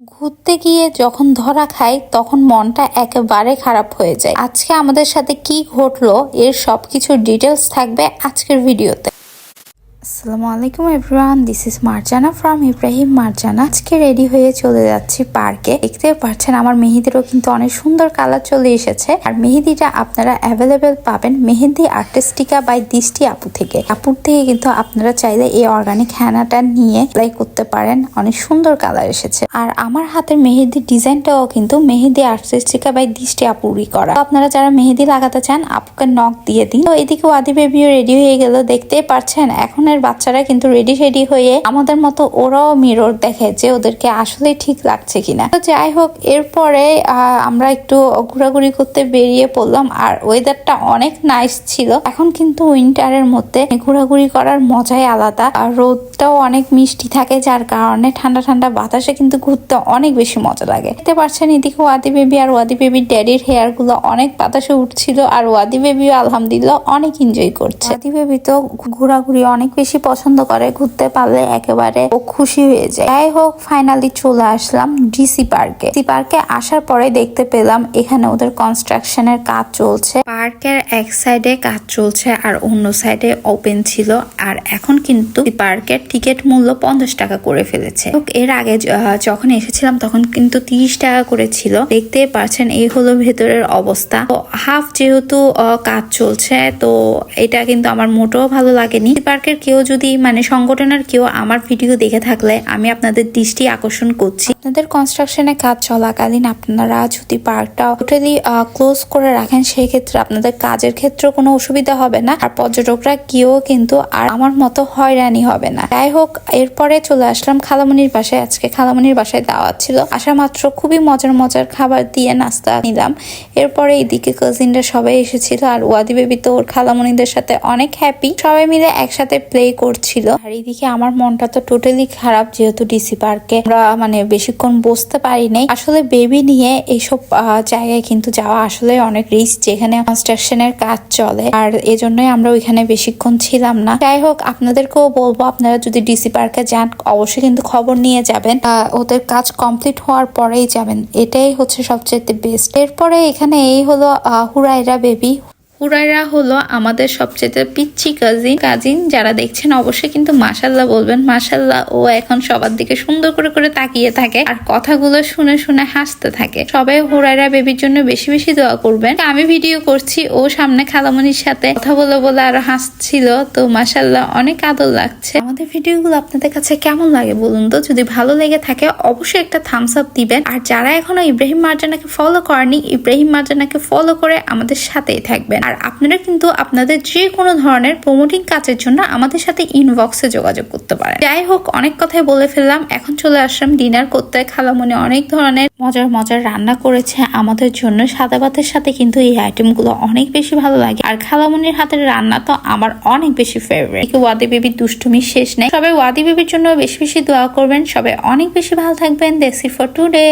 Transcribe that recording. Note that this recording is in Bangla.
ঘুরতে গিয়ে যখন ধরা খাই, তখন মনটা একেবারে খারাপ হয়ে যায়। আজকে আমাদের সাথে কি ঘটলো, এর সবকিছু ডিটেলস থাকবে আজকের ভিডিওতে আসসালামু আলাইকুম everyone this is Marjana from Ibrahim Marjana. আজকে রেডি হয়ে চলে যাচ্ছি পার্কে দেখতে পাচ্ছেন, আমার মেহেদিরও কিন্তু অনেক সুন্দর কালার চলে এসেছে। আর মেহেদিটা আপনারা অ্যাভেলেবেল পাবেন মেহেদি আর্টিস্টিকা বাই দৃষ্টি আপু থেকে। আপুর থেকে কিন্তু আপনারা চাইলে এই অর্গানিক হ্যানাটা নিয়ে অ্যাপ্লাই করতে পারেন। অনেক সুন্দর কালার এসেছে। আর আমার হাতের মেহেদির ডিজাইনটাও কিন্তু মেহেদি আর্টিস্টিকা বাই দৃষ্টি আপুরই করা। আপনারা যারা মেহেদি লাগাতে চান, আপুকে নখ দিয়ে দিন। তো এদিকে ওয়াদি বেবিও রেডি হয়ে গেল। দেখতেই পারছেন এখনের বাচ্চারা কিন্তু রেডি রেডি হয়ে আমাদের মতো ওরাও মিরর দেখে যে ওদেরকে আসলে ঠিক লাগছে কিনা। তো যাই হোক, এরপরে আমরা একটু ঘোরাঘুরি করতে বেরিয়ে পড়লাম আর ওয়েদারটা অনেক নাইস ছিল। এখন কিন্তু উইন্টারের মধ্যে ঘোরাঘুরি করার মজাই আলাদা। আর রোদটাও অনেক মিষ্টি থাকে, যার কারণে ঠান্ডা ঠান্ডা বাতাসে কিন্তু ঘুরতে অনেক বেশি মজা লাগে। দেখতে পাচ্ছেন, এদিকে ওয়াদি বেবি আর ওয়াদি বেবির ড্যাডির হেয়ারগুলো অনেক বাতাসে উঠছিল আর ওয়াদি বেবিও আলহামদুলিল্লাহ অনেক এনজয় করছে। ওয়াদি বেবি তো ঘোরাঘুরি অনেক বেশি পছন্দ করে, ঘুরতে পারলে একেবারে ও খুশি হয়ে যায়। যাই হোক ফাইনালি চলে আসলাম ডিসি পার্কে ডিসি পার্কে আসার পরে দেখতে পেলাম এখানে ওদের কনস্ট্রাকশনের কাজ চলছে। পার্কের এক সাইডে কাজ চলছে আর অন্য সাইডে ওপেন ছিল। আর এখন কিন্তু পার্কের টিকিট মূল্য পঞ্চাশ টাকা করে ফেলেছে। এর আগে যখন এসেছিলাম তখন কিন্তু তিরিশ টাকা করে ছিল। দেখতে পাচ্ছেন, এই হলো ভেতরের অবস্থা। হাফ যেহেতু কাজ চলছে, তো এটা কিন্তু আমার মোটেও ভালো লাগেনি। পার্কের কেউ যদি মানে সংগঠনের কেউ আমার ভিডিও দেখে থাকলে আমি আপনাদের দৃষ্টি আকর্ষণ করছি। আপনাদের কনস্ট্রাকশনে কাজ চলাকালীন আপনারা যদি পার্কটা টোটালি ক্লোজ করে রাখেন সেই ক্ষেত্রে আপনাদের কাজের ক্ষেত্রেও কোনো অসুবিধা হবে না। আর পর্যটকরা কেউ কিন্তু আর আমার মতো হয়রানি হবে না। যাই হোক, এরপরে চলে আসলাম খালামনির বাসায়। আজকে খালামনির বাসায় দাওয়াত ছিল। আসা মাত্র খুবই মজার মজার খাবার দিয়ে নাস্তা নিলাম। এরপরে এইদিকে কাজিনরা সবাই এসেছিল আর ওয়াদি বেবি তো ওর খালামনিদের সাথে অনেক হ্যাপি সবাই মিলে একসাথে প্লে করছিল। আর এইদিকে আমার মনটা তো টোটালি খারাপ, যেহেতু ডিসি পার্কে আমরা মানে বেশিক্ষণ বসতে পারি আসলে বেবি নিয়ে এইসব জায়গায় কিন্তু যাওয়া আসলে অনেক রিস্ক যেখানে কনস্ট্রাকশনের কাজ চলে। আর এজন্যই আমরা ওইখানে বেশিক্ষণ ছিলাম না। যাই হোক, আপনাদেরকেও বলব, আপনারা যদি ডিসি পার্কে যান, অবশ্যই কিন্তু খবর নিয়ে যাবেন। ওদের কাজ কমপ্লিট হওয়ার পরেই যাবেন। এটাই হচ্ছে সবচেয়ে বেস্ট এরপরে এখানে এই হলো হুরাইরা বেবি হুরাইরা হলো আমাদের সবচেয়ে পিচ্ছি কাজিন কাজিন যারা দেখছেন অবশ্যই কিন্তু মাসাল্লাহ বলবেন। মাসাল্লাহ ও এখন সবার দিকে সুন্দর করে করে তাকিয়ে থাকে আর কথাগুলো শুনে শুনে হাসতে থাকে। সবাই হুরাইরা বেবির জন্য বেশি বেশি দোয়া করবেন। আমি ভিডিও করছি, ও সামনে খালামনির সাথে কথা বলে বলে আরও হাসছিল। তো মাসাল্লাহ অনেক আদর লাগছে। আমাদের ভিডিওগুলো আপনাদের কাছে কেমন লাগে বলুন তো? যদি ভালো লেগে থাকে অবশ্যই একটা থামস আপ দিবেন। আর যারা এখনও ইব্রাহিম মার্জানাকে ফলো করেনি, ইব্রাহিম মার্জানাকে ফলো করে আমাদের সাথেই থাকবেন। আর আপনারা কিন্তু আপনাদের যে কোনো ধরনের প্রমোটিং কাজের জন্য আমাদের সাথে ইনবক্সে যোগাযোগ করতে পারেন। যাই হোক, অনেক কথাই বলে ফেললাম। এখন চলে আসলাম ডিনার করতে। খালামনে অনেক ধরনের মজার মজার রান্না করেছে আমাদের জন্য। সাদা ভাতের সাথে কিন্তু এই আইটেমগুলো অনেক বেশি ভালো লাগে। আর খালামনির হাতের রান্না তো আমার অনেক বেশি ফেভারিট ওয়াদি বেবির দুষ্টুমি শেষ নেই। সবাই ওয়াদি বেবির জন্য বেশি বেশি দোয়া করবেন। সবাই অনেক বেশি ভালো থাকবেন। দেখছি ফর টুডে